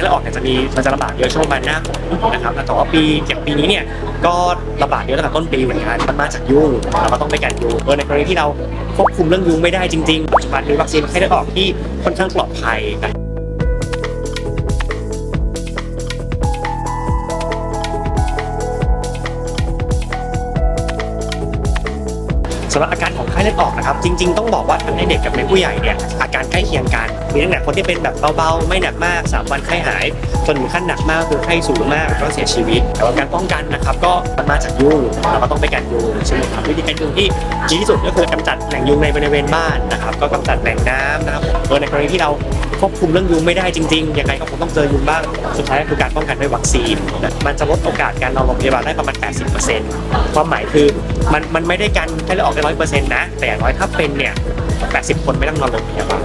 ที่เลือออกเนี่ยจะมีมันจะระบาดเยอะช่วงประมาณหน้าฝนนะครับแต่ว่าปีอย่างปีนี้เนี่ยก็ระบาดเยอะตั้งแต่ต้นปีเหมือนกันมันมาจากยุงเราก็ต้องไปกันยุงเออในกรณีที่เราควบคุมเรื่องยุงไม่ได้จริงๆปัจจุบันมีวัคซีนไข้เลือดออกที่ค่อนข้างปลอดภัยนะ สำหรับอาการของไข้เลือดออกนะครับ จริง ๆ ต้องบอกว่าทั้งในเด็กกับในผู้ใหญ่เนี่ยอาการใกล้เคียงกันมีตั้งแต่คนที่เป็นแบบเบาๆ ไม่หนักมาก 3 วันไข้หายจนถึงขั้นหนักมากคือไข้สูงมากแล้วก็เสียชีวิต แต่ว่าการป้องกันนะครับก็มันมาจากยุงเราก็ต้องไปกันยุงใช่ไหมครับวิธีการยุงที่ดีที่สุดก็คือกำจัดแหล่งยุงในบริเวณบ้านนะครับก็กำจัดแหล่งน้ำนะครับโดยในกรณีที่เราควบคุมเรื่องยุงไม่ได้จริงๆยังไงก็คงต้องเจอยุงบ้าง สุดท้ายก็คือการป้องกันด้วยวัคซีน มันจะลดโอกาสการนอนโรงพยาบาลได้ประมาณ 80%ความหมายคือ มันมันไม่ได้กันให้เราออกได้ร้อยเปอร์เซ็นต์นะ แต่อย่างน้อยถ้าเป็นเนี่ยแปดสิบคนไม่ต้องนอนโรงพยาบาล